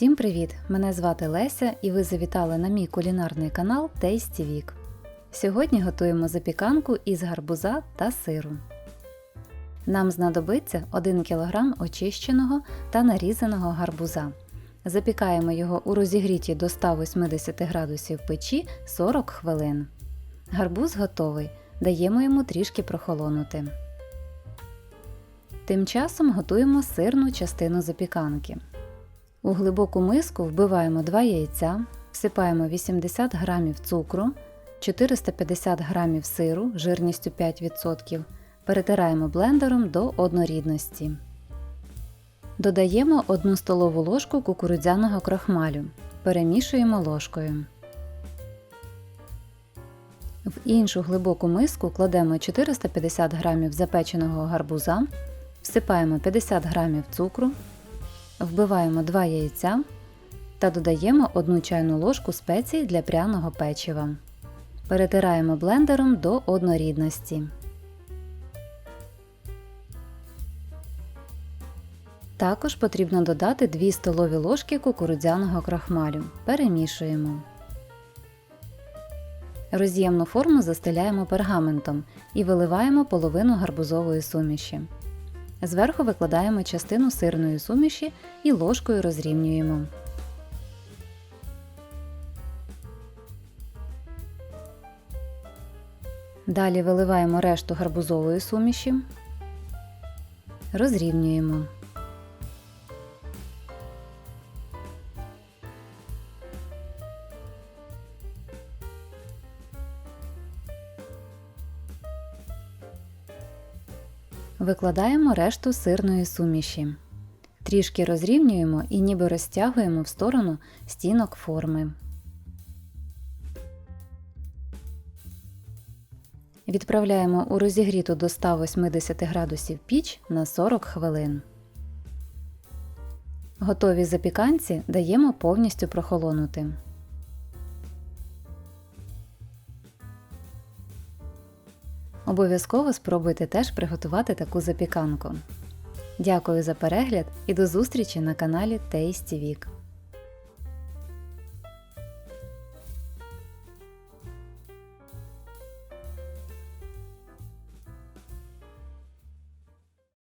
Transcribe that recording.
Всім привіт! Мене звати Леся і ви завітали на мій кулінарний канал Tasty Week. Сьогодні готуємо запіканку із гарбуза та сиру. Нам знадобиться 1 кг очищеного та нарізаного гарбуза. Запікаємо його у розігріті до 180 градусів печі 40 хвилин. Гарбуз готовий. Даємо йому трішки прохолонути. Тим часом готуємо сирну частину запіканки. У глибоку миску вбиваємо 2 яйця, всипаємо 80 г цукру, 450 г сиру жирністю 5%, перетираємо блендером до однорідності. Додаємо 1 столову ложку кукурудзяного крахмалю. Перемішуємо ложкою. В іншу глибоку миску кладемо 450 г запеченого гарбуза, всипаємо 50 г цукру, вбиваємо 2 яйця та додаємо 1 чайну ложку спецій для пряного печива. Перетираємо блендером до однорідності. Також потрібно додати 2 столові ложки кукурудзяного крахмалю. Перемішуємо. Роз'ємну форму застеляємо пергаментом і виливаємо половину гарбузової суміші. Зверху викладаємо частину сирної суміші і ложкою розрівнюємо. Далі виливаємо решту гарбузової суміші, розрівнюємо. Викладаємо решту сирної суміші. Трішки розрівнюємо і ніби розтягуємо в сторону стінок форми. Відправляємо у розігріту до 180 градусів піч на 40 хвилин. Готові запіканці даємо повністю прохолонути. Обов'язково спробуйте теж приготувати таку запіканку. Дякую за перегляд і до зустрічі на каналі Tasty Week.